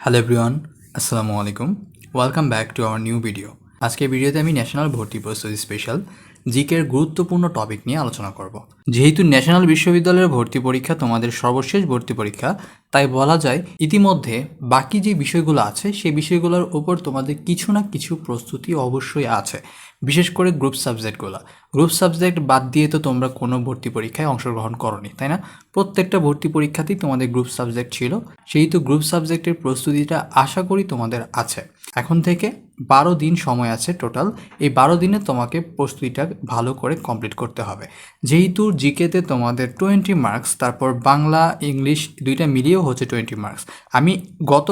Hello everyone আসসালামু আলাইকুম welcome back to our new video আজকে ভিডিওতে আমি ন্যাশনাল ভর্তি প্রস্তুতি স্পেশাল জিকের গুরুত্বপূর্ণ টপিক নিয়ে আলোচনা করব। যেহেতু ন্যাশনাল বিশ্ববিদ্যালয়ের ভর্তি পরীক্ষা তোমাদের সর্বশেষ ভর্তি পরীক্ষা, তাই বলা যায় ইতিমধ্যে বাকি যে বিষয়গুলো আছে, সেই বিষয়গুলোর উপর তোমাদের কিছু না কিছু প্রস্তুতি অবশ্যই আছে, বিশেষ করে গ্রুপ সাবজেক্টগুলো। গ্রুপ সাবজেক্ট বাদ দিয়ে তো তোমরা কোনো ভর্তি পরীক্ষায় অংশগ্রহণ করনি, তাই না? প্রত্যেকটা ভর্তি পরীক্ষাতেই তোমাদের গ্রুপ সাবজেক্ট ছিল, সেহেতু গ্রুপ সাবজেক্টের প্রস্তুতিটা আশা করি তোমাদের আছে। এখন থেকে বারো দিন সময় আছে টোটাল এই বারো দিনে তোমাকে প্রস্তুতিটা ভালো করে কমপ্লিট করতে হবে। যেহেতু জিকেতে তোমাদের টোয়েন্টি মার্কস তারপর বাংলা, ইংলিশ দুইটা মিলিয়েও হচ্ছে টোয়েন্টি মার্কস আমি গত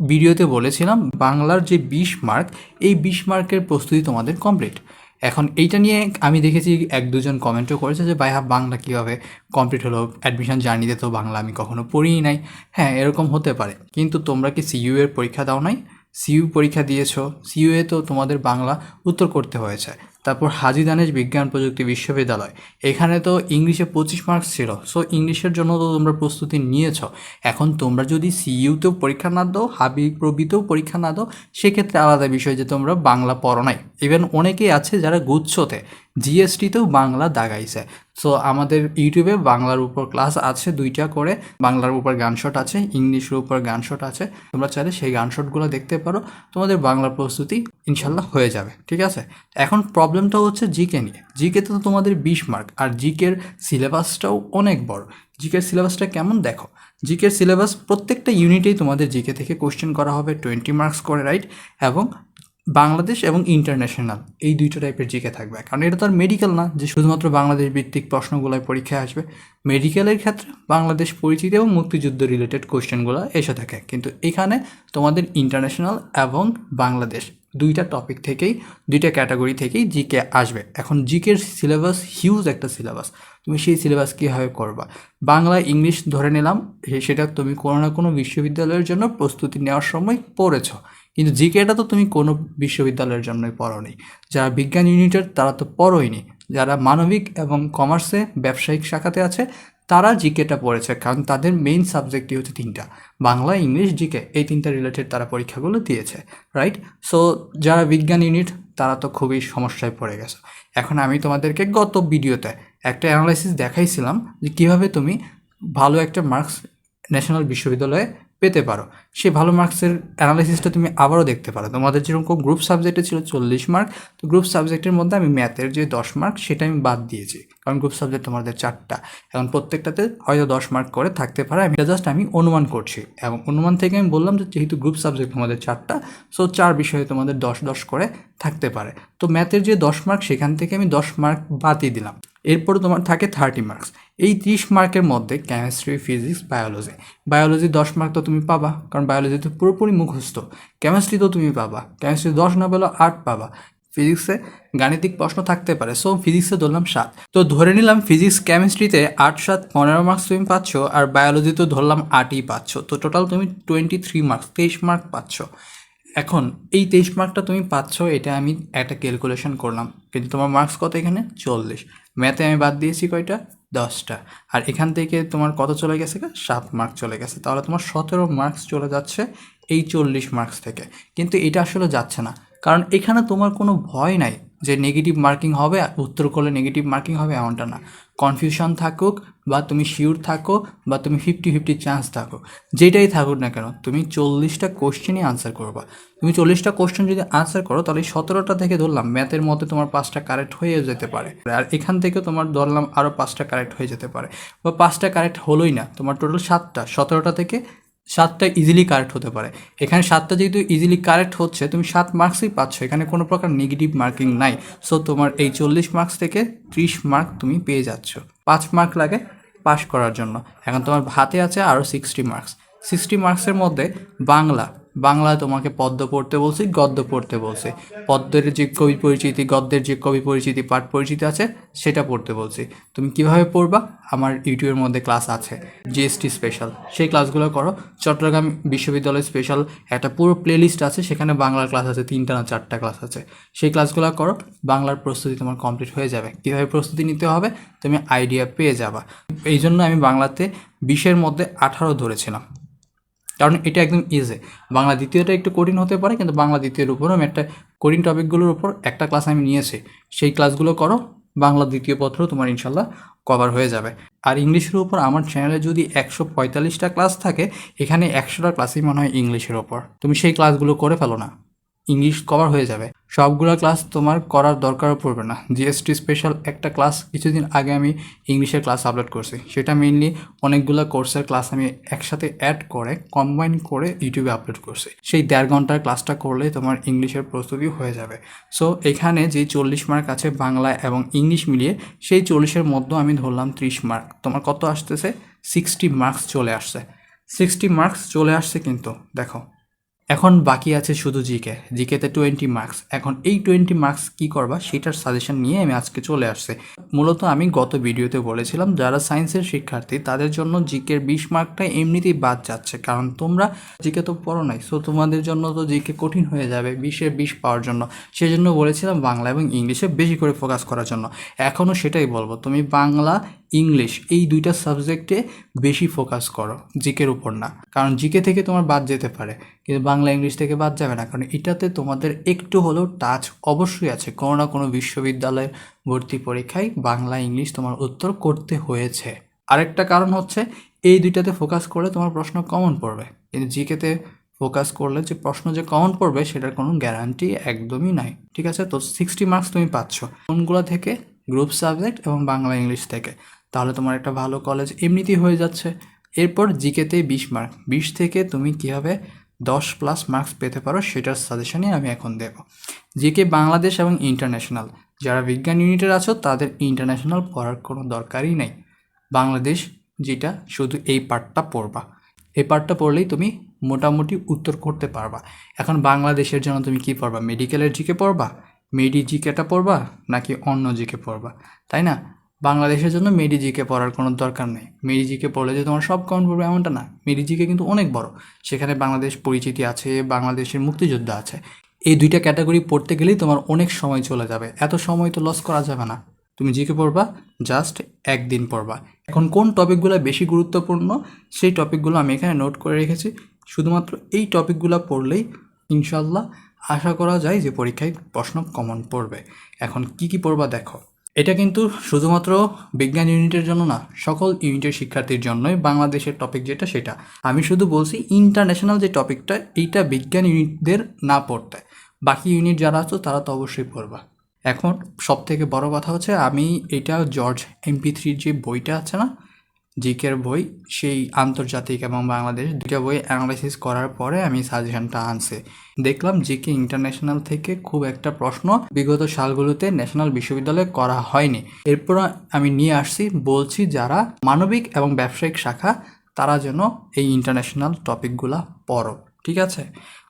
ভিডিওতে বলেছিলাম, বাংলার যে বিশ মার্ক এই বিশ মার্কের প্রস্তুতি তোমাদের কমপ্লিট এখন এইটা নিয়ে আমি দেখেছি এক দুজন কমেন্টও করেছে যে, ভাই হ্যাঁ বাংলা কীভাবে কমপ্লিট হলো? অ্যাডমিশন জার্নিতে তো বাংলা আমি কখনো পড়িই নাই। হ্যাঁ এরকম হতে পারে। কিন্তু তোমরা কি সিইউ এর পরীক্ষা দাও নাই? সিইউ পরীক্ষা দিয়েছ সিইউ এ তো তোমাদের বাংলা উত্তর করতে হয়েছে। তারপর হাজি দানেশ বিজ্ঞান প্রযুক্তি বিশ্ববিদ্যালয়। এখানে তো ইংলিশে পঁচিশ মার্কস ছিল সো ইংলিশের জন্য তো তোমরা প্রস্তুতি নিয়েছ। এখন তোমরা যদি সিইউতেও পরীক্ষা না দাও হাবি প্রবিতেও পরীক্ষা না দাও, সেক্ষেত্রে আলাদা বিষয় যে তোমরা বাংলা পড়ো নাই। ইভেন অনেকেই আছে যারা গুচ্ছতে জিএসটিতেও বাংলা দাগাইছে। সো আমাদের ইউটিউবে বাংলার উপর ক্লাস আছে দুইটা করে। বাংলার উপর গান শট আছে, ইংলিশের উপর গান শট আছে। তোমরা চাইলে সেই গান শটগুলো দেখতে পারো। তোমাদের বাংলার প্রস্তুতি ইনশাল্লাহ হয়ে যাবে, ঠিক আছে? এখন প্রবলেমটা হচ্ছে জিকে নিয়ে। জিকে তো তোমাদের বিশ মার্ক আর জিকের সিলেবাসটাও অনেক বড়। জিকের সিলেবাসটা কেমন দেখো? জিকের সিলেবাস প্রত্যেকটা ইউনিটেই তোমাদের জিকে থেকে কোশ্চেন করা হবে টোয়েন্টি মার্কস করে রাইট এবং বাংলাদেশ এবং ইন্টারন্যাশনাল এই দুইটা টাইপের জিকে থাকবে। কারণ এটা তো আর মেডিকেল না, যে শুধুমাত্র বাংলাদেশ ভিত্তিক প্রশ্নগুলোয় পরীক্ষায় আসবে। মেডিকেলের ক্ষেত্রে বাংলাদেশ পরিচিতি এবং মুক্তিযুদ্ধ রিলেটেড কোয়েশ্চেনগুলো এসে থাকে। কিন্তু এখানে তোমাদের ইন্টারন্যাশনাল এবং বাংলাদেশ দুইটা টপিক থেকেই, দুইটা ক্যাটাগরি থেকেই জিকে আসবে। এখন জিকের সিলেবাস হিউজ একটা সিলেবাস তুমি সেই সিলেবাস কীভাবে করবা? বাংলা, ইংলিশ ধরে নিলাম সেটা তুমি কোনো না কোনো বিশ্ববিদ্যালয়ের জন্য প্রস্তুতি নেওয়ার সময় পড়েছো। কিন্তু জিকেটা তো তুমি কোনো বিশ্ববিদ্যালয়ের জন্যই পড়োনি। যারা বিজ্ঞান ইউনিটের তারা তো পড়োইনি। যারা মানবিক এবং কমার্সে ব্যবসায়িক শাখাতে আছে, তারা জিকেটা পড়েছে, কারণ তাদের মেইন সাবজেক্টই হচ্ছে তিনটা। বাংলা, ইংলিশ, জিকে, এই তিনটা রিলেটেড তারা পরীক্ষাগুলো দিয়েছে রাইট সো যারা বিজ্ঞান ইউনিট, তারা তো খুবই সমস্যায় পড়ে গেছে। এখন আমি তোমাদেরকে গত ভিডিওতে একটা অ্যানালাইসিস দেখাইছিলাম যে কীভাবে তুমি ভালো একটা মার্কস ন্যাশনাল বিশ্ববিদ্যালয়ে পেতে পারো। সেই ভালো মার্কসের অ্যানালাইসিসটা তুমি আবারও দেখতে পারো। তোমাদের যেরকম গ্রুপ সাবজেক্টে ছিল চল্লিশ মার্ক তো গ্রুপ সাবজেক্টের মধ্যে আমি ম্যাথের যে দশ মার্ক সেটা আমি বাদ দিয়েছি। কারণ গ্রুপ সাবজেক্ট তোমাদের চারটা। এখন প্রত্যেকটাতে হয়তো দশ মার্ক করে থাকতে পারে। আমি জাস্ট আমি অনুমান করছি। এবং অনুমান থেকে আমি বললাম যে যেহেতু গ্রুপ সাবজেক্ট তোমাদের চারটা সো চার বিষয়ে তোমাদের দশ দশ করে থাকতে পারে। তো ম্যাথের যে দশ মার্ক সেখান থেকে আমি দশ মার্ক বাদই দিলাম। এরপরে তোমার থাকে থার্টি মার্কস এই ত্রিশ মার্কের মধ্যে কেমিস্ট্রি ফিজিক্স বায়োলজি বায়োলজি দশ মার্ক তো তুমি পাবা, কারণ বায়োলজি তো পুরোপুরি মুখস্থ। কেমিস্ট্রি তো তুমি পাবা। কেমিস্ট্রি দশ না পেলেও আট পাবা। ফিজিক্সে গাণিতিক প্রশ্ন থাকতে পারে সো ফিজিক্সে ধরলাম সাত। তো ধরে নিলাম ফিজিক্স কেমিস্ট্রিতে আট, সাত, পনেরো মার্কস তুমি পাচ্ছ, আর বায়োলজিতে ধরলাম আটই পাচ্ছ। তো টোটাল তুমি টোয়েন্টি থ্রি মার্কস তেইশ মার্ক পাচ্ছ। এখন এই তেইশ মার্কটা তুমি পাচ্ছ, এটা আমি একটা ক্যালকুলেশন করলাম। কিন্তু তোমার মার্কস কত এখানে? চল্লিশ। ম্যাথে আমি বাদ দিয়েছি কয়টা? দশটা। আর এখান থেকে তোমার কত চলে গেছে সাত মার্ক চলে গেছে। তাহলে তোমার সতেরো মার্কস চলে যাচ্ছে এই চল্লিশ মার্কস থেকে। কিন্তু এটা আসলে যাচ্ছে না। কারণ এখানে তোমার কোনো ভয় নাই। যে নেগেটিভ মার্কিং হবে উত্তর করলে নেগেটিভ মার্কিং হবে এমনটা না। কনফিউশন থাকুক বা তুমি শিওর থাকো বা তুমি ফিফটি ফিফটি চান্স থাকো, যেটাই থাকুক না কেন, তুমি চল্লিশটা কোশ্চেনই আনসার করবা। তুমি চল্লিশটা কোশ্চেন যদি আনসার করো, তাহলে সতেরোটা থেকে ধরলাম ম্যাথের মধ্যে তোমার পাঁচটা কারেক্ট হয়ে যেতে পারে। আর এখান থেকে তোমার ধরলাম আরও পাঁচটা কারেক্ট হয়ে যেতে পারে। বা পাঁচটা কারেক্ট হলোই না, তোমার টোটাল সাতটা, সতেরোটা থেকে সাতটা ইজিলি কারেক্ট হতে পারে। এখানে সাতটা যেহেতু ইজিলি কারেক্ট হচ্ছে, তুমি সাত মার্কসই পাচ্ছ। এখানে কোনো প্রকার নেগেটিভ মার্কিং নাই। সো তোমার এই চল্লিশ মার্কস থেকে ত্রিশ মার্ক তুমি পেয়ে যাচ্ছ। পাঁচ মার্ক লাগে পাস করার জন্য। এখন তোমার হাতে আছে আরও সিক্সটি মার্কস সিক্সটি মার্কসের মধ্যে বাংলা বাংলা তোমাকে পদ্ম পড়তে বলছি, গদ্য পড়তে বলছি। পদ্মের যে কবি পরিচিতি, গদ্যের যে কবি পরিচিতি, পাঠ পরিচিতি আছে, সেটা পড়তে বলছি। তুমি কীভাবে পড়বা? আমার ইউটিউবের মধ্যে ক্লাস আছে, জিএসটি স্পেশাল সেই ক্লাসগুলো করো। চট্টগ্রাম বিশ্ববিদ্যালয় স্পেশাল একটা পুরো প্লেলিস্ট আছে, সেখানে বাংলার ক্লাস আছে, তিনটা না চারটা ক্লাস আছে। সেই ক্লাসগুলো করো, বাংলার প্রস্তুতি তোমার কমপ্লিট হয়ে যাবে। কীভাবে প্রস্তুতি নিতে হবে? তুমি আইডিয়া পেয়ে যাবা। এই জন্য আমি বাংলাতে বিশের মধ্যে আঠারো ধরেছিলাম। কারণ এটা একদম ইজি বাংলা দ্বিতীয়টা একটু কঠিন হতে পারে, কিন্তু বাংলা দ্বিতীয়ের উপরও আমি একটা কঠিন টপিকগুলোর উপর একটা ক্লাস আমি নিয়েছি। সেই ক্লাসগুলো করো, বাংলা দ্বিতীয় পত্র তোমার ইনশাল্লাহ কভার হয়ে যাবে। আর ইংলিশের উপর আমার চ্যানেলে যদি একশো পঁয়তাল্লিশটা ক্লাস থাকে, এখানে একশোটা ক্লাসই মনে হয় ইংলিশের ওপর তুমি সেই ক্লাসগুলো করে ফেলো না। ইংলিশ কভার হয়ে যাবে। সবগুলো ক্লাস তোমার করার দরকারও পড়বে না। জিএসটি স্পেশাল একটা ক্লাস কিছুদিন আগে আমি ইংলিশের ক্লাস আপলোড করছি। সেটা মেইনলি অনেকগুলো কোর্সের ক্লাস আমি একসাথে অ্যাড করে কম্বাইন করে ইউটিউবে আপলোড করছি। সেই দেড় ঘণ্টার ক্লাসটা করলে তোমার ইংলিশের প্রস্তুতি হয়ে যাবে। সো এখানে যে চল্লিশ মার্ক আছে বাংলা এবং ইংলিশ মিলিয়ে, সেই চল্লিশের মধ্যে আমি ধরলাম ত্রিশ মার্ক তোমার কত আসতেছে? সিক্সটি মার্কস চলে আসছে। সিক্সটি মার্কস চলে আসছে কিন্তু, দেখো। এখন বাকি আছে শুধু জিকে জিকেতে টোয়েন্টি মার্কস এখন এই টোয়েন্টি মার্কস কি করবা সেটার সাজেশন নিয়ে আমি আজকে চলে আসছে। মূলত আমি গত ভিডিওতে বলেছিলাম, যারা সায়েন্সের শিক্ষার্থী, তাদের জন্য জিকের বিশ মার্কটা এমনিতেই বাদ যাচ্ছে। কারণ তোমরা জিকে তো পড়ো নাই সো তোমাদের জন্য তো জিকে কঠিন হয়ে যাবে বিশের বিশ পাওয়ার জন্য। সেই জন্য বলেছিলাম বাংলা এবং ইংলিশে বেশি করে ফোকাস করার জন্য। এখনও সেটাই বলব, তুমি বাংলা ইংলিশ, এই দুইটা সাবজেক্টে বেশি ফোকাস করো, জিকের উপর না। কারণ জিকে থেকে তোমার বাদ যেতে পারে, কিন্তু বাংলা, ইংলিশ থেকে বাদ যাবে না। কারণ এটাতে তোমাদের একটু হলেও টাচ অবশ্যই আছে। কোনো না কোনো বিশ্ববিদ্যালয়ের ভর্তি পরীক্ষায় বাংলা, ইংলিশ তোমার উত্তর করতে হয়েছে। আরেকটা কারণ হচ্ছে, এই দুইটাতে ফোকাস করলে তোমার প্রশ্ন কমন পড়বে। কিন্তু জিকেতে ফোকাস করলে যে প্রশ্ন যে কমন পড়বে, সেটার কোনো গ্যারান্টি একদমই নাই। ঠিক আছে? তো সিক্সটি মার্কস তুমি পাচ্ছ। কোনগুলো থেকে? গ্রুপ সাবজেক্ট এবং বাংলা, ইংলিশ থেকে। তাহলে তোমার একটা ভালো কলেজ এমনিতেই হয়ে যাচ্ছে। এরপর জিকেতে বিশ মার্ক বিশ থেকে তুমি কীভাবে দশ প্লাস মার্কস পেতে পারো সেটার সাজেশনই আমি এখন দেব। জিকে বাংলাদেশ এবং ইন্টারন্যাশনাল যারা বিজ্ঞান ইউনিটের আছো, তাদের ইন্টারন্যাশনাল পড়ার কোনো দরকারই নেই। বাংলাদেশ যেটা, শুধু এই পার্টটা পড়বা। এই পার্টটা পড়লেই তুমি মোটামুটি উত্তর করতে পারবা। এখন বাংলাদেশের জন্য তুমি কি পড়বা? মেডিকেলের জিকে পড়বা? মেডি জিকেটা পড়বা নাকি অন্য জিকে পড়বা? তাই না? বাংলাদেশের জন্য মেডি জিকে পড়ার কোনো দরকার নেই। মেডি জিকে পড়লে যে তোমার সব কমন পড়বে এমনটা না। মেডি জিকে কিন্তু অনেক বড়। সেখানে বাংলাদেশ পরিচিতি আছে, বাংলাদেশের মুক্তিযোদ্ধা আছে। এই দুইটা ক্যাটাগরি পড়তে গেলেই তোমার অনেক সময় চলে যাবে। এত সময় তো লস করা যাবে না। তুমি জিকে পড়বা জাস্ট একদিন পড়বা। এখন কোন টপিকগুলো বেশি গুরুত্বপূর্ণ, সেই টপিকগুলো আমি এখানে নোট করে রেখেছি। শুধুমাত্র এই টপিকগুলো পড়লেই ইনশাল্লাহ আশা করা যায় যে পরীক্ষায় প্রশ্ন কমন পড়বে। এখন কি কি পড়বা দেখো। এটা কিন্তু শুধুমাত্র বিজ্ঞান ইউনিটের জন্য না, সকল ইউনিটের শিক্ষার্থীর জন্যই বাংলাদেশের টপিক যেটা সেটা। আমি শুধু বলছি ইন্টারন্যাশনাল যে টপিকটা এইটা বিজ্ঞান ইউনিটদের না পড়তে। বাকি ইউনিট যারা আছো, তারা তো অবশ্যই পড়বা। এখন সব থেকে বড় কথা হচ্ছে, আমি এটা জর্জ এমপি থ্রির যে বইটা আছে না জিকের বই, সেই আন্তর্জাতিক এবং বাংলাদেশ দুটা বই অ্যানালাইসিস করার পরে আমি সাজেশনটা আনছে। দেখলাম জিকে ইন্টারন্যাশনাল থেকে খুব একটা প্রশ্ন বিগত সালগুলোতে ন্যাশনাল বিশ্ববিদ্যালয়ে করা হয়নি। এরপর আমি নিয়ে আসছি, বলছি যারা মানবিক এবং ব্যবসায়িক শাখা, তারা যেন এই ইন্টারন্যাশনাল টপিকগুলা পড়ো। ঠিক আছে?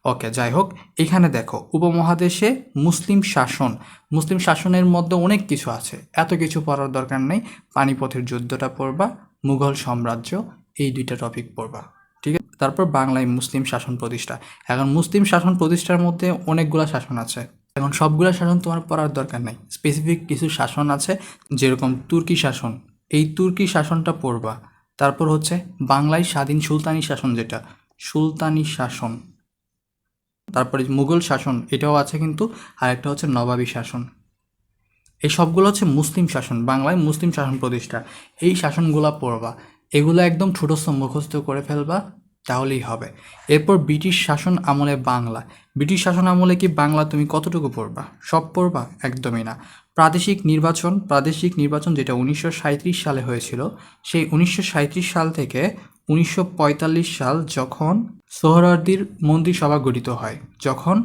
ওকে, যাই হোক, এখানে দেখো, উপমহাদেশে মুসলিম শাসন। মুসলিম শাসনের মধ্যে অনেক কিছু আছে। এত কিছু পড়ার দরকার নেই। পানিপথের যুদ্ধটা পড়বা মুঘল সাম্রাজ্য, এই দুইটা টপিক পড়বা। ঠিক আছে? তারপর বাংলায় মুসলিম শাসন প্রতিষ্ঠা। এখন মুসলিম শাসন প্রতিষ্ঠার মধ্যে অনেকগুলো শাসন আছে। এখন সবগুলো শাসন তোমার পড়ার দরকার নেই। স্পেসিফিক কিছু শাসন আছে, যেরকম তুর্কি শাসন। এই তুর্কি শাসনটা পড়বা। তারপর হচ্ছে বাংলায় স্বাধীন সুলতানি শাসন যেটা। সুলতানি শাসন। তারপরে মুঘল শাসন, এটাও আছে কিন্তু আরেকটা হচ্ছে নবাবী শাসন। এই সবগুলো হচ্ছে মুসলিম শাসন, বাংলায় মুসলিম শাসন প্রতিষ্ঠা। এই শাসনগুলা পড়বা, এগুলো একদম ছোটস্থ মুখস্থ করে ফেলবা, তাহলেই হবে। এরপর ব্রিটিশ শাসন আমলে বাংলা। ব্রিটিশ শাসন আমলে কি বাংলা তুমি কতটুকু পড়বা? সব পড়বা? একদমই না। প্রাদেশিক নির্বাচন প্রাদেশিক নির্বাচন যেটা উনিশশো সাঁইত্রিশ সালে হয়েছিল, সেই উনিশশো সাঁইত্রিশ সাল থেকে উনিশশো পঁয়তাল্লিশ সাল যখন সোহরাওয়ার্দীর মন্ত্রিসভা গঠিত হয়, যখন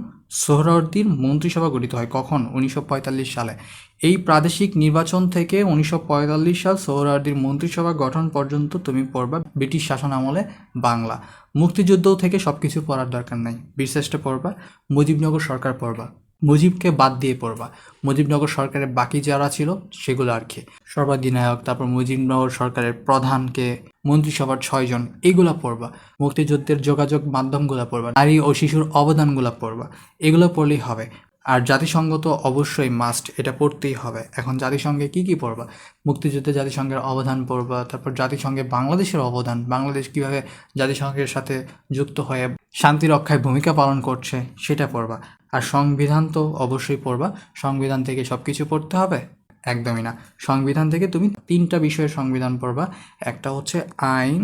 সোহরাওয়ার্দীর মন্ত্রিসভা গঠিত হয়, কখন? উনিশশো পঁয়তাল্লিশ সালে। এই প্রাদেশিক নির্বাচন থেকে উনিশশো পঁয়তাল্লিশ সাল সোহরাওয়ার্দীর মন্ত্রিসভা গঠন পর্যন্ত তুমি পড়বা ব্রিটিশ শাসন আমলে বাংলা। মুক্তিযুদ্ধ থেকে সব কিছু পড়ার দরকার নাই। বীরশ্রেষ্ঠ পড়বা, মুজিবনগর সরকার পড়বা। মুজিবকে বাদ দিয়ে পড়বা। মুজিবনগর সরকারের বাকি যারা ছিল, সেগুলো আর কি। সর্বাধিনায়ক, তারপর মুজিবনগর সরকারের প্রধানকে, মন্ত্রিসভার ছয়জন, এগুলা পড়বা। মুক্তিযুদ্ধের যোগাযোগ মাধ্যমগুলো পড়বা। নারী ও শিশুর অবদানগুলো পড়বা। এগুলো পড়লেই হবে। আর জাতিসংঘ তো অবশ্যই মাস্ট এটা পড়তেই হবে। এখন জাতিসংঘে কি কি পড়বা? মুক্তিযুদ্ধে জাতিসংঘের অবদান পড়বা, তারপর জাতিসংঘে বাংলাদেশের অবদান, বাংলাদেশ কীভাবে জাতিসংঘের সাথে যুক্ত হয়ে শান্তি রক্ষায় ভূমিকা পালন করছে, সেটা পড়বা। আর সংবিধান তো অবশ্যই পড়বা, সংবিধান থেকে সব কিছু পড়তে হবে? একদমই না। সংবিধান থেকে তুমি তিনটা বিষয়ে সংবিধান পড়বা, একটা হচ্ছে আইন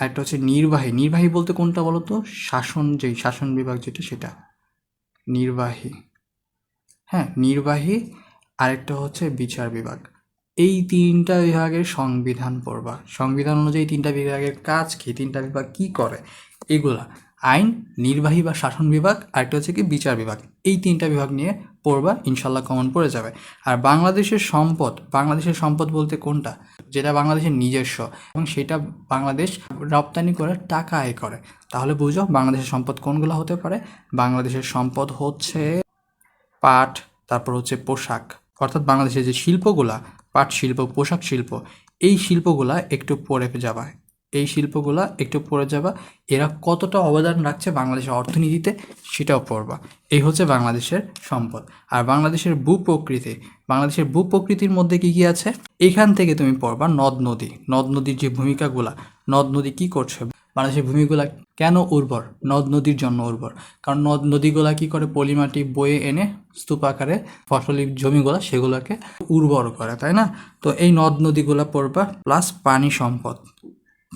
আরেকটা হচ্ছে নির্বাহী। নির্বাহী বলতে কোনটা বলো তো শাসন যেই, শাসন বিভাগ যেটা, সেটা। নির্বাহী। হ্যাঁ নির্বাহী, আরেকটা হচ্ছে বিচার বিভাগ। এই তিনটা বিভাগের সংবিধান পড়বা। সংবিধান অনুযায়ী তিনটা বিভাগের কাজ কি? তিনটা বিভাগ কি করে? এগুলা। আইন, নির্বাহী বা শাসন বিভাগ, আরেকটা হচ্ছে কি বিচার বিভাগ। এই তিনটা বিভাগ নিয়ে পড়বা ইনশাল্লাহ কমন পড়ে যাবে। আর বাংলাদেশের সম্পদ বাংলাদেশের সম্পদ বলতে কোনটা? যেটা বাংলাদেশের নিজস্ব এবং সেটা বাংলাদেশ রপ্তানি করে টাকা আয় করে। তাহলে বুঝো বাংলাদেশের সম্পদ কোনগুলো হতে পারে? বাংলাদেশের সম্পদ হচ্ছে পাট, তারপর হচ্ছে পোশাক। অর্থাৎ বাংলাদেশের যে শিল্পগুলা, পাট শিল্প, পোশাক শিল্প, এই শিল্পগুলা একটু পরে যাবা। এই শিল্পগুলা একটু পড়ে যাবা। এরা কতটা অবদান রাখছে বাংলাদেশের অর্থনীতিতে সেটাও পড়বা। এই হচ্ছে বাংলাদেশের সম্পদ। আর বাংলাদেশের ভূপ্রকৃতি। বাংলাদেশের ভূপ্রকৃতির মধ্যে কী কী আছে? এখান থেকে তুমি পড়বা নদ নদী। নদ নদীর যে ভূমিকাগুলা, নদ নদী কি করছে? বাংলাদেশের ভূমিগুলা কেন উর্বর? নদ নদীর জন্য উর্বর। কারণ নদ নদীগুলা কী করে পলিমাটি বয়ে এনে স্তূপ আকারে ফসলি জমিগুলা সেগুলোকে উর্বর করে, তাই না? তো এই নদ নদীগুলা পড়বা, প্লাস পানি সম্পদ।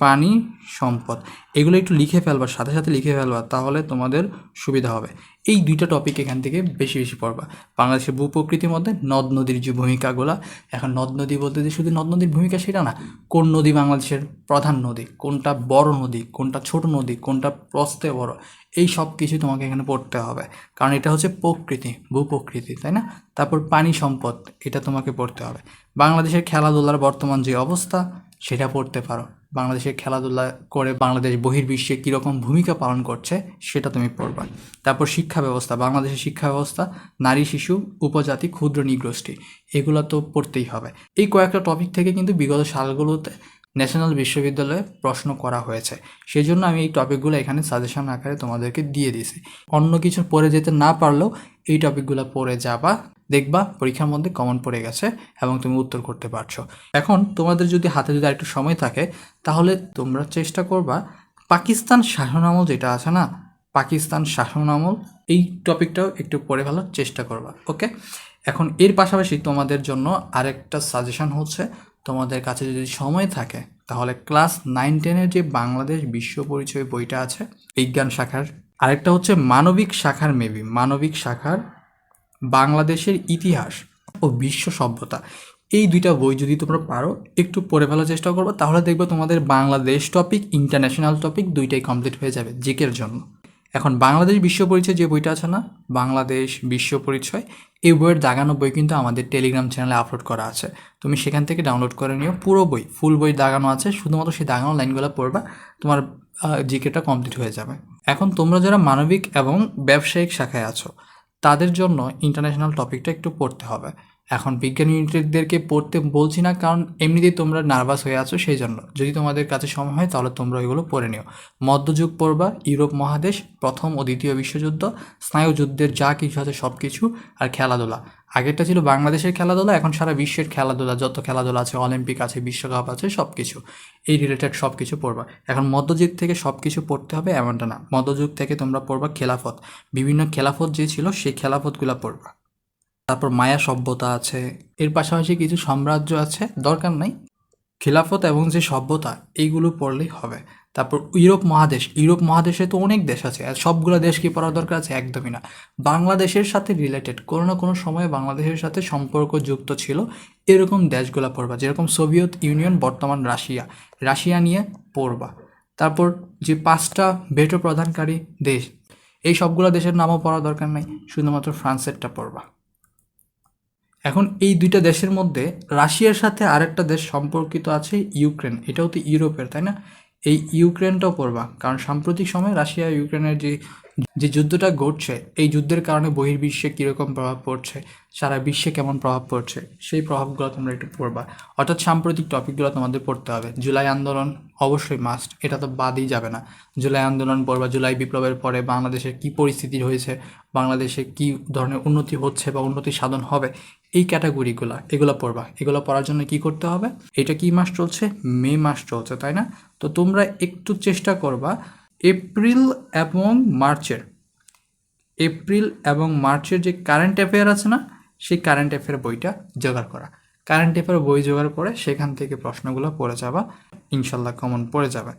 পানি, সম্পদ। এগুলো একটু লিখে ফেলবা, সাথে সাথে লিখে ফেলবা, তাহলে তোমাদের সুবিধা হবে। এই দুইটা টপিক এখান থেকে বেশি বেশি পড়বা। বাংলাদেশের ভূপ্রকৃতির মধ্যে নদ নদীর যে ভূমিকাগুলো, এখন নদ নদী বলতে যে শুধু নদ নদীর ভূমিকা সেটা না, কোন নদী বাংলাদেশের প্রধান নদী, কোনটা বড় নদী, কোনটা ছোট নদী, কোনটা প্রস্তে বড়, এই সব কিছু তোমাকে এখানে পড়তে হবে। কারণ এটা হচ্ছে প্রকৃতি, ভূপ্রকৃতি, তাই না? তারপর পানি সম্পদ, এটা তোমাকে পড়তে হবে। বাংলাদেশের খেলাধুলার বর্তমান যে অবস্থা, সেটা পড়তে পারো। বাংলাদেশের খেলাধুলা করে বাংলাদেশ বহির্বিশ্বে কীরকম ভূমিকা পালন করছে, সেটা তুমি পড়বা। তারপর শিক্ষা ব্যবস্থা, বাংলাদেশের শিক্ষা ব্যবস্থা, নারী, শিশু, উপজাতি, ক্ষুদ্র, নিগোষ্ঠী, এগুলো তো পড়তেই হবে। এই কয়েকটা টপিক থেকে কিন্তু বিগত সালগুলোতে ন্যাশনাল বিশ্ববিদ্যালয়ে প্রশ্ন করা হয়েছে। সেই জন্য আমি এই টপিকগুলো এখানে সাজেশন আকারে তোমাদেরকে দিয়ে দিছি অন্য কিছু পড়ে যেতে না পারলেও এই টপিকগুলো পড়ে যাবা, দেখবা, পরীক্ষার মধ্যে কমন পড়ে গেছে এবং তুমি উত্তর করতে পারছ। এখন তোমাদের যদি হাতে যদি আরেকটু সময় থাকে, তাহলে তোমরা চেষ্টা করবা, পাকিস্তান শাসনামল যেটা আছে না, পাকিস্তান শাসনামল এই টপিকটাও একটু পড়ে ফেলার চেষ্টা করবা ওকে এখন এর পাশাপাশি তোমাদের জন্য আরেকটা সাজেশন হচ্ছে তোমাদের কাছে যদি সময় থাকে, তাহলে ক্লাস নাইন টেনের যে বাংলাদেশ বিশ্ব পরিচয় বইটা আছে, বিজ্ঞান শাখার, আরেকটা হচ্ছে মানবিক শাখার মেবি, মানবিক শাখার বাংলাদেশের ইতিহাস ও বিশ্ব সভ্যতা। এই দুইটা বই যদি তোমরা পারো, একটু পড়ে ফেলার চেষ্টা করব, তাহলে দেখবে তোমাদের বাংলাদেশ টপিক ইন্টারন্যাশনাল টপিক দুইটাই কমপ্লিট হয়ে যাবে, জিকের জন্য। এখন বাংলাদেশ বিশ্ব পরিচয় যে বইটা আছে না, বাংলাদেশ বিশ্ব পরিচয়, এই বইয়ের দাগানো বই কিন্তু আমাদের টেলিগ্রাম চ্যানেলে আপলোড করা আছে। তুমি সেখান থেকে ডাউনলোড করে নিও, পুরো বই ফুল বই দাগানো আছে, শুধুমাত্র সেই দাগানো লাইনগুলো পড়বা, তোমার জিকেটা কমপ্লিট হয়ে যাবে। এখন তোমরা যারা মানবিক এবং ব্যবসায়িক শাখায় আছো, তাদের জন্য ইন্টারন্যাশনাল টপিকটা একটু পড়তে হবে। এখন বিজ্ঞান ইউনিটদেরকে পড়তে বলছি না, কারণ এমনিতেই তোমরা নার্ভাস হয়ে আছো, সেই জন্য। যদি তোমাদের কাছে সময় হয়, তাহলে তোমরা এগুলো পড়ে নিও। মধ্যযুগ পড়বা, ইউরোপ মহাদেশ, প্রথম ও দ্বিতীয় বিশ্বযুদ্ধ স্নায়ুযুদ্ধের যা কিছু আছে সব কিছু আর খেলাধুলা। আগেরটা ছিল বাংলাদেশের খেলাধুলা, এখন সারা বিশ্বের খেলাধুলা, যত খেলাধুলা আছে, অলিম্পিক আছে, বিশ্বকাপ আছে সব কিছু এই রিলেটেড সব কিছু পড়বা। এখন মধ্যযুগ থেকে সব কিছু পড়তে হবে এমনটা না। মধ্যযুগ থেকে তোমরা পড়বা খেলাফত। বিভিন্ন খেলাফত যে ছিল, সেই খেলাফতগুলো পড়বা। তারপর মায়া সভ্যতা আছে, এর পাশাপাশি কিছু সাম্রাজ্য আছে, দরকার নাই। খিলাফত এবং যে সভ্যতা, এইগুলো পড়লেই হবে। তারপর ইউরোপ মহাদেশ, ইউরোপ মহাদেশে তো অনেক দেশ আছে সবগুলো দেশ কি পড়ার দরকার আছে? একদমই না। বাংলাদেশের সাথে রিলেটেড কোনো না কোনো সময় বাংলাদেশের সাথে সম্পর্ক যুক্ত ছিল, এরকম দেশগুলো পড়বা, যেরকম সোভিয়েত ইউনিয়ন, বর্তমান রাশিয়া। রাশিয়া নিয়ে পড়বা। তারপর যে পাঁচটা ভেটো প্রদানকারী দেশ, এই সবগুলো দেশের নামও পড়া দরকার নাই, শুধুমাত্র ফ্রান্সেরটা পড়বা। এখন এই দুইটা দেশের মধ্যে রাশিয়ার সাথে আরেকটা দেশ সম্পর্কিত আছে ইউক্রেন। এটাও তো ইউরোপের, তাই না? এই ইউক্রেনটাও পড়বা, কারণ সাম্প্রতিক সময়ে রাশিয়া ইউক্রেনের যে যে যুদ্ধটা ঘটছে, এই যুদ্ধের কারণে বহির্বিশ্বে কীরকম প্রভাব পড়ছে, সারা বিশ্বে কেমন প্রভাব পড়ছে, সেই প্রভাবগুলো তোমরা একটু পড়বা। অর্থাৎ সাম্প্রতিক টপিকগুলো তোমাদের পড়তে হবে। জুলাই আন্দোলন অবশ্যই মাস্ট এটা তো বাদই যাবে না। জুলাই আন্দোলন পড়বা, জুলাই বিপ্লবের পরে বাংলাদেশের কী পরিস্থিতি হয়েছে, বাংলাদেশে কী ধরনের উন্নতি হচ্ছে বা উন্নতি সাধন হবে এই ক্যাটাগরিগুলো, এগুলো পড়বা। এগুলো পড়ার জন্য কি করতে হবে? এটা কি মাস চলছে? মে মাস চলছে, তাই না? তো তোমরা একটু চেষ্টা করবা এপ্রিল এবং মার্চের। এপ্রিল এবং মার্চের যে কারেন্ট অ্যাফেয়ার আছে না, সেই কারেন্ট অ্যাফেয়ার বইটা জোগাড় করা। কারেন্ট অ্যাফেয়ার বই জোগাড় করে সেখান থেকে প্রশ্নগুলো পড়ে যাবা, ইনশাল্লাহ কমন পড়ে যাবে।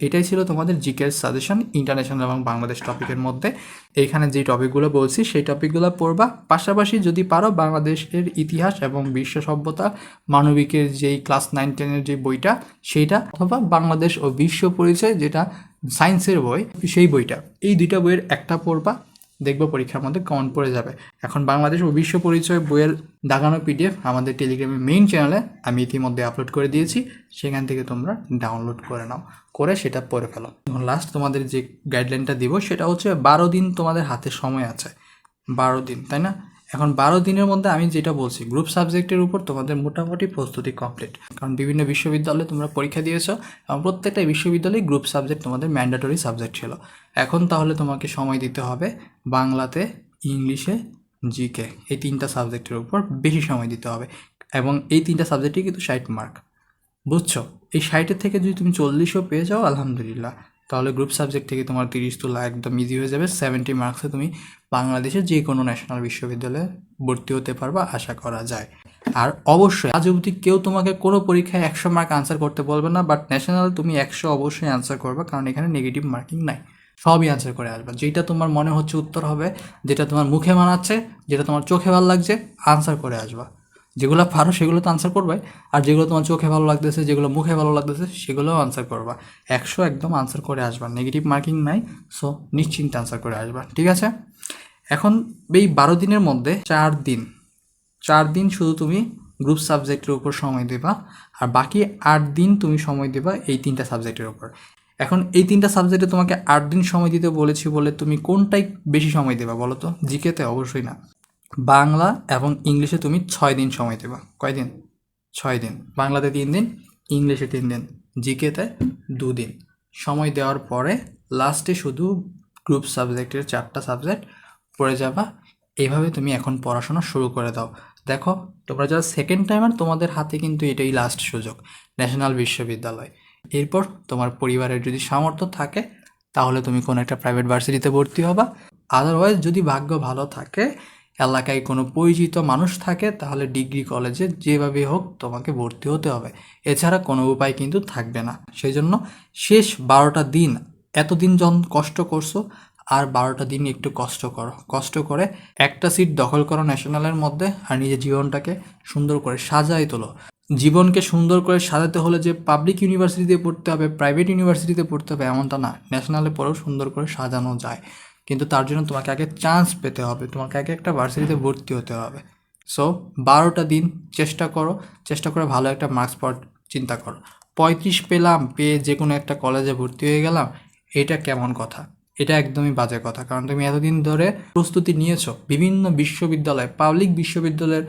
এটাই ছিল তোমাদের জিকের সাজেশন ইন্টারন্যাশনাল এবং বাংলাদেশ টপিকের মধ্যে। এখানে যে টপিকগুলো বলছি, সেই টপিকগুলো পড়বা। পাশাপাশি যদি পারো, বাংলাদেশের ইতিহাস এবং বিশ্ব সভ্যতা, মানবিকের যেই ক্লাস নাইন টেনের যে বইটা, সেইটা অথবা বাংলাদেশ ও বিশ্ব পরিচয়, যেটা সায়েন্সের বই, সেই বইটা। এই দুইটা বইয়ের একটা পড়বা। দেখব পরীক্ষার মধ্যে কমন পড়ে যাবে। এখন বাংলাদেশ ও বিশ্ব পরিচয় বইয়ের দাগানো পিডিএফ আমাদের টেলিগ্রামের মেইন চ্যানেলে আমি ইতিমধ্যে আপলোড করে দিয়েছি। সেখান থেকে তোমরা ডাউনলোড করে নাও, করে সেটা পড়ে ফেলো। এখন লাস্ট তোমাদের যে গাইডলাইনটা দিব, সেটা হচ্ছে বারো দিন তোমাদের হাতে সময় আছে। বারো দিন, তাই না? এখন বারো দিনের মধ্যে আমি যেটা বলছি গ্রুপ সাবজেক্টের উপর তোমাদের মোটামুটি প্রস্তুতি কমপ্লিট কারণ বিভিন্ন বিশ্ববিদ্যালয়ে তোমরা পরীক্ষা দিয়েছ এবং প্রত্যেকটা বিশ্ববিদ্যালয়ে গ্রুপ সাবজেক্ট তোমাদের ম্যান্ডেটরি সাবজেক্ট ছিল। এখন তাহলে তোমাকে সময় দিতে হবে বাংলাতে, ইংলিশে জিকে এই তিনটা সাবজেক্টের উপর বেশি সময় দিতে হবে। এবং এই তিনটা সাবজেক্টই কিন্তু ষাট মার্ক বুঝছ? এই ষাটের থেকে যদি তুমি চল্লিশও পেয়ে যাও, আলহামদুলিল্লাহ। তাহলে গ্রুপ সাবজেক্ট থেকে তোমার তিরিশ তোলা একদম ইজি হয়ে যাবে। সেভেন্টি মার্কসে তুমি বাংলাদেশের যে কোনো ন্যাশনাল বিশ্ববিদ্যালয়ে ভর্তি হতে পারবা, আশা করা যায়। আর অবশ্যই আজ অবধি কেউ তোমাকে কোনো পরীক্ষায় একশো মার্ক আনসার করতে বলবে না বাট ন্যাশনাল তুমি একশো অবশ্যই আনসার করবে, কারণ এখানে নেগেটিভ মার্কিং নাই। সবই আনসার করে আসবে। যেটা তোমার মনে হচ্ছে উত্তর হবে, যেটা তোমার মুখে মানাচ্ছে, যেটা তোমার চোখে ভালো লাগছে আনসার করে আসবা। যেগুলো পারো সেগুলো তো আনসার করবে আর যেগুলো তোমার চোখে ভালো লাগতেছে, যেগুলো মুখে ভালো লাগতেছে, সেগুলোও আনসার করবা। একশো একদম আনসার করে আসবা। নেগেটিভ মার্কিং নাই সো নিশ্চিন্তে আনসার করে আসবা, ঠিক আছে? এখন এই বারো দিনের মধ্যে চার দিন। চার দিন শুধু তুমি গ্রুপ সাবজেক্টের উপর সময় দেবা, আর বাকি আট দিন তুমি সময় দেবা এই তিনটা সাবজেক্টের উপর। এখন এই তিনটা সাবজেক্টে তোমাকে আট দিন সময় দিতে বলেছি বলে তুমি কোনটাই বেশি সময় দেবা বলো তো? জিকেতে অবশ্যই না। বাংলা এবং ইংলিশে তুমি ছয় দিন সময় দেবা। কয়দিন? ছয় দিন। বাংলাতে তিন দিন, ইংলিশে তিন দিন। জিকেতে দুদিন। সময় দেওয়ার পরে লাস্টে শুধু গ্রুপ সাবজেক্টের চারটা সাবজেক্ট পড়ে যাবা। এইভাবে তুমি এখন পড়াশোনা শুরু করে দাও। দেখো, তোমরা যারা সেকেন্ড টাইমার তোমাদের হাতে কিন্তু এটাই লাস্ট সুযোগ ন্যাশনাল বিশ্ববিদ্যালয় এরপর তোমার পরিবারের যদি সামর্থ্য থাকে, তাহলে তুমি কোনো একটা প্রাইভেট ভার্সিটিতে ভর্তি হবা। আদারওয়াইজ যদি ভাগ্য ভালো থাকে এলাকায় কোনো পরিচিত মানুষ থাকে, তাহলে ডিগ্রি কলেজে যেভাবে হোক তোমাকে ভর্তি হতে হবে। এছাড়া কোনো উপায় কিন্তু থাকবে না। সেই জন্য শেষ বারোটা দিন এতদিন যখন কষ্ট করছ, আর বারোটা দিন একটু কষ্ট করো। কষ্ট করে একটা সিট দখল করো ন্যাশনালের মধ্যে, আর নিজের জীবনটাকে সুন্দর করে সাজাই তোলো। জীবনকে সুন্দর করে সাজাতে হলে যে পাবলিক ইউনিভার্সিটিতে পড়তে হবে প্রাইভেট ইউনিভার্সিটিতে পড়তে হবে, এমনটা না। ন্যাশনালে পড়েও সুন্দর করে সাজানো যায়। কিন্তু তার জন্য তোমাকে আগে চান্স পেতে হবে। তোমাকে আগে একটা ভার্সিটিতে ভর্তি হতে হবে। সো বারোটা দিন চেষ্টা করো। চেষ্টা করে ভালো একটা মার্কস পাওয়ার চিন্তা করো। পঁয়ত্রিশ পেলাম, পেয়ে যে কোনো একটা কলেজে ভর্তি হয়ে গেলাম, এটা কেমন কথা? এটা একদমই বাজে কথা। কারণ তুমি এতদিন ধরে প্রস্তুতি নিয়েছো, বিভিন্ন বিশ্ববিদ্যালয় পাবলিক বিশ্ববিদ্যালয়ের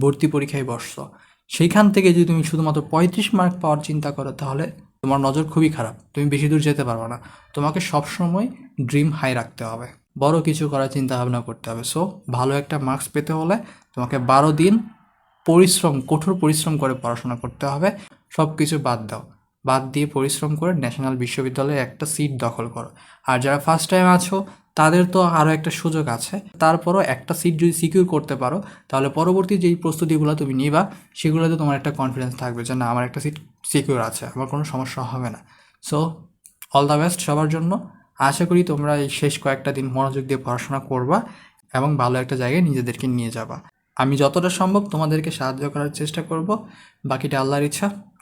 ভর্তি পরীক্ষায় বসছো। সেইখান থেকে যদি তুমি শুধুমাত্র পঁয়ত্রিশ মার্ক পাওয়ার চিন্তা করো, তাহলে তোমার নজর খুবই খারাপ, তুমি বেশি দূর যেতে পারবে না। তোমাকে সবসময় ড্রিম হাই রাখতে হবে। বড় কিছু করার চিন্তা ভাবনা করতে হবে। সো ভালো একটা মার্কস পেতে হলে তোমাকে বারো দিন পরিশ্রম, কঠোর পরিশ্রম করে পড়াশোনা করতে হবে। সব কিছু বাদ দাও। বাদ দিয়ে পরিশ্রম করে ন্যাশনাল বিশ্ববিদ্যালয়ে একটা সিট দখল করো। আর যারা ফার্স্ট টাইম আছো, তাদের তো আরও একটা সুযোগ আছে। তারপরও একটা সিট যদি সিকিউর করতে পারো, তাহলে পরবর্তী যেই প্রস্তুতিগুলো তুমি নিবা, সেগুলোতে তোমার একটা কনফিডেন্স থাকবে যে না, আমার একটা সিট সিকিউর আছে, আমার কোনো সমস্যা হবে না। সো অল দ্য বেস্ট সবার জন্য। আশা করি তোমরা এই শেষ কয়েকটা দিন মনোযোগ দিয়ে পড়াশোনা করবা এবং ভালো একটা জায়গায় নিজেদেরকে নিয়ে যাবা। আমি যতটা সম্ভব তোমাদেরকে সাহায্য করার চেষ্টা করব। বাকিটা আল্লাহর ইচ্ছা।